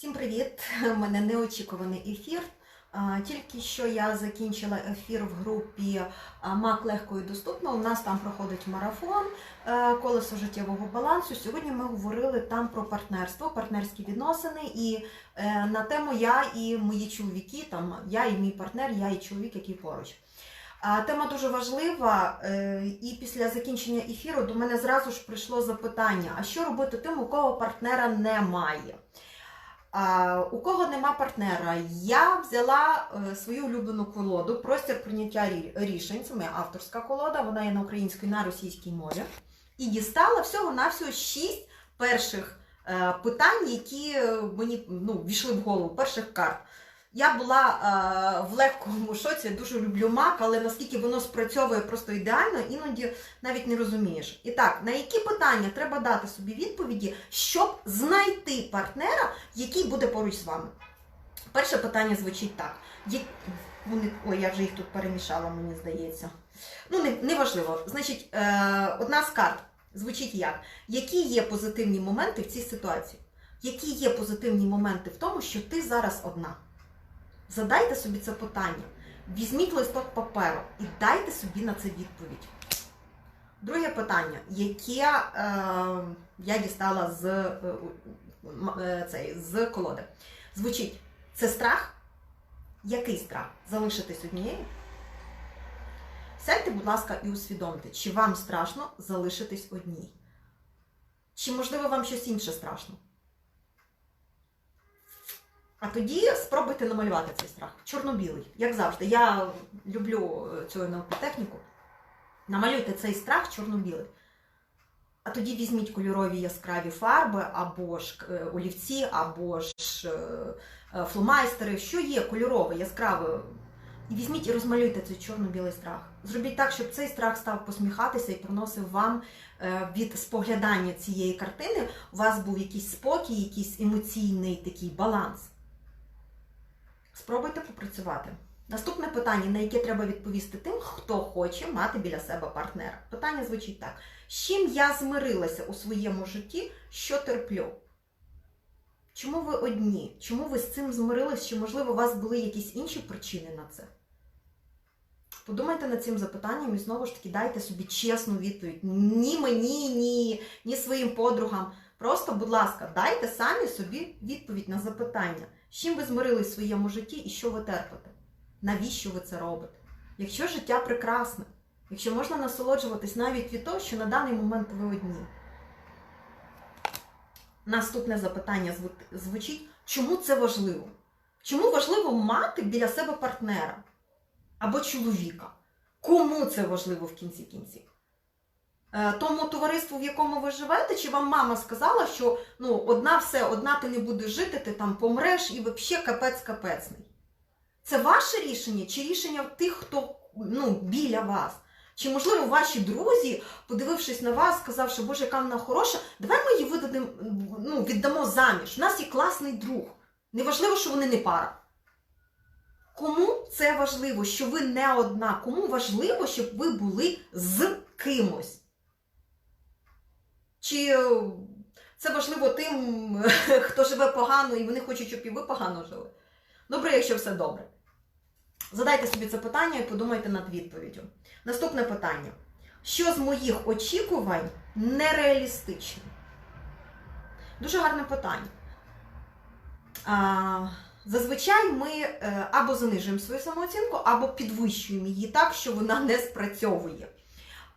Всім привіт! У мене неочікуваний ефір. Тільки що я закінчила ефір в групі Мак легко і доступно. У нас там проходить марафон е, колесо життєвого балансу. Сьогодні ми говорили там про партнерство, партнерські відносини і е, на тему я і мої чоловіки, там я і мій партнер, я і чоловік, який поруч. Тема дуже важлива, е, і після закінчення ефіру до мене зразу ж прийшло запитання: а що робити тим, у кого партнера немає? У кого нема партнера, я взяла е, свою улюблену колоду Простір прийняття рішень. Це моя авторська колода, вона є на українській на російській мові. І дістала всього-навсього шість перших е, питань, які е, мені ну, в голову, перших карт. Я була е, в легкому шоці, дуже люблю мак, але наскільки воно спрацьовує просто ідеально, іноді навіть не розумієш. І так, на які питання треба дати собі відповіді, щоб знайти партнера, який буде поруч з вами? Перше питання звучить так. Вони... Ой, я вже їх тут перемішала, мені здається. Ну, не, неважливо. Значить, е, одна з карт звучить як: які є позитивні моменти в цій ситуації? Які є позитивні моменти в тому, що ти зараз одна? Задайте собі це питання. Візьміть листок паперу і дайте собі на це відповідь. Друге питання, яке е, я дістала з, е, е, цей, з колоди. Звучить: це страх? Який страх? Залишитись однією? Сядьте, будь ласка, і усвідомте, чи вам страшно залишитись одній? Чи, можливо, вам щось інше страшно? А тоді спробуйте намалювати цей страх. Чорно-білий, як завжди. Я люблю е, цю НЛП техніку. Намалюйте цей страх чорно-білий. А тоді візьміть кольорові яскраві фарби, або ж е, олівці, або ж е, фломайстери, що є кольорове, яскраве. І візьміть і розмалюйте цей чорно-білий страх. Зробіть так, щоб цей страх став посміхатися і приносив вам від споглядання цієї картини, у вас був якийсь спокій, якийсь емоційний такий баланс. Спробуйте попрацювати. Наступне питання, на яке треба відповісти тим, хто хоче мати біля себе партнера. Питання звучить так: з чим я змирилася у своєму житті, що терплю? Чому ви одні? Чому ви з цим змирились? Чи, можливо, у вас були якісь інші причини на це? Подумайте над цим запитанням і знову ж таки дайте собі чесну відповідь. Ні мені, ні, ні своїм подругам. Просто, будь ласка, дайте самі собі відповідь на запитання, з чим ви змирились в своєму житті і що ви терпите. Навіщо ви це робите? Якщо життя прекрасне, якщо можна насолоджуватись навіть від того, що на даний момент ви одні. Наступне запитання звучить: чому це важливо? Чому важливо мати біля себе партнера або чоловіка? Кому це важливо в кінці кінців? Е, Тому товариству, в якому ви живете, чи вам мама сказала, що ну, одна все, одна ти не будеш жити, ти там помреш і взагалі капець капецний. Це ваше рішення чи рішення тих, хто ну, біля вас? Чи, можливо, ваші друзі, подивившись на вас, сказавши, Боже, яка вона хороша, давай ми її видадим, ну, віддамо заміж. У нас є класний друг. Неважливо, що вони не пара. Кому це важливо, що ви не одна? Кому важливо, щоб ви були з кимось? Чи е, це важливо тим, хто живе погано, і вони хочуть, щоб і ви погано жили? Добре, якщо все добре. Задайте собі це питання і подумайте над відповіддю. Наступне питання. Що з моїх очікувань нереалістично? Дуже гарне питання. А, зазвичай ми е, або занижуємо свою самооцінку, або підвищуємо її так, що вона не спрацьовує.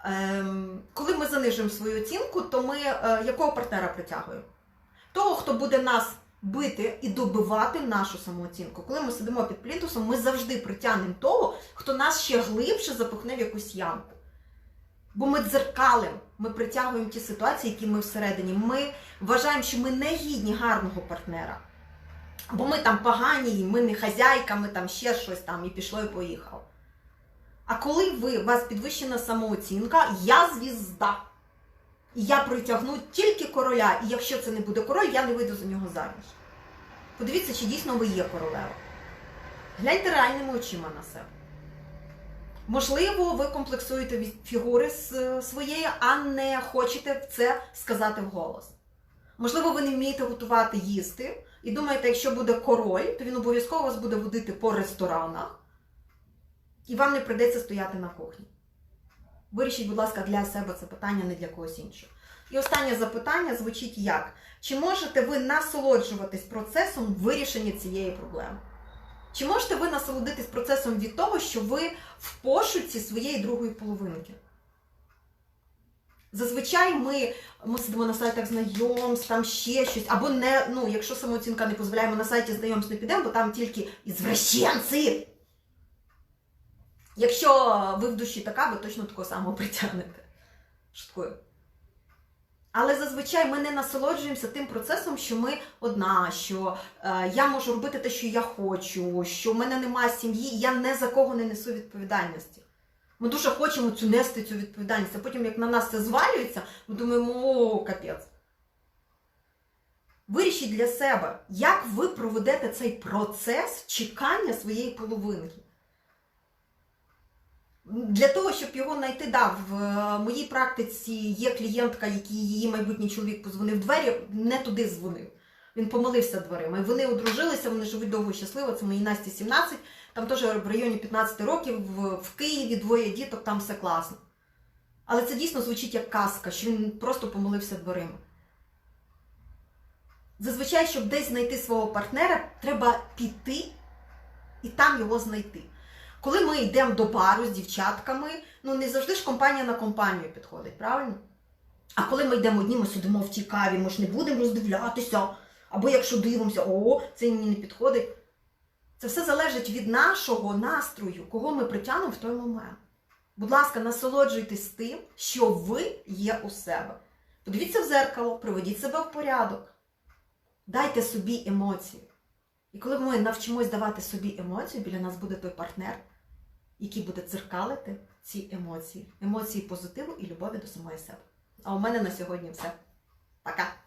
Ем, коли ми занижуємо свою оцінку, то ми е, якого партнера притягуємо? Того, хто буде нас бити і добивати нашу самооцінку. Коли ми сидимо під плінтусом, ми завжди притягнемо того, хто нас ще глибше запихне в якусь ямку. Бо ми дзеркалим, ми притягуємо ті ситуації, які ми всередині. Ми вважаємо, що ми не гідні гарного партнера. Бо ми там погані, ми не хазяйка, ми там ще щось там і пішло і поїхало. А коли ви, у вас підвищена самооцінка, я звізда. І я притягну тільки короля, і якщо це не буде король, я не вийду за нього заміж. Подивіться, чи дійсно ви є королева. Гляньте реальними очима на себе. Можливо, ви комплексуєте фігури своєї, а не хочете це сказати вголос. Можливо, ви не вмієте готувати їсти і думаєте, якщо буде король, то він обов'язково вас буде водити по ресторанах, і вам не прийдеться стояти на кухні. Вирішіть, будь ласка, для себе це питання, не для когось іншого. І останнє запитання звучить як: чи можете ви насолоджуватись процесом вирішення цієї проблеми? Чи можете ви насолодитись процесом від того, що ви в пошуці своєї другої половинки? Зазвичай ми, ми сидимо на сайтах знайомств, там ще щось, або не, ну, якщо самооцінка не дозволяє, ми на сайті знайомств не підемо, бо там тільки ізвращенці. Якщо ви в душі така, ви точно такого самого притягнете. Шуткую. Але зазвичай ми не насолоджуємося тим процесом, що ми одна, що е, я можу робити те, що я хочу, що в мене немає сім'ї, я не за кого не несу відповідальності. Ми дуже хочемо цю нести цю відповідальність, а потім, як на нас це звалюється, ми думаємо, о, капець. Вирішіть для себе, як ви проведете цей процес чекання своєї половинки. Для того, щоб його знайти, да, в е, моїй практиці є клієнтка, якій її майбутній чоловік позвонив в двері, не туди дзвонив. Він помилився дверима. Вони одружилися, вони живуть довго щасливо. Це моїй Насті 17, там теж в районі 15 років, в, Києві двоє діток, там все класно. Але це дійсно звучить як казка, що він просто помилився дверима. Зазвичай, щоб десь знайти свого партнера, треба піти і там його знайти. Коли ми йдемо до бару з дівчатками, ну не завжди ж компанія на компанію підходить, правильно? А коли ми йдемо одні, ми сидимо в тій каві, ми ж не будемо роздивлятися. Або якщо дивимося, о, це мені не підходить. Це все залежить від нашого настрою, кого ми притягнемо в той момент. Будь ласка, насолоджуйтесь тим, що ви є у себе. Подивіться в зеркало, приведіть себе в порядок, дайте собі емоції. І коли ми навчимось давати собі емоції, біля нас буде той партнер, який буде дзеркалити ці емоції. Емоції позитиву і любові до самої себе. А у мене на сьогодні все. Пока!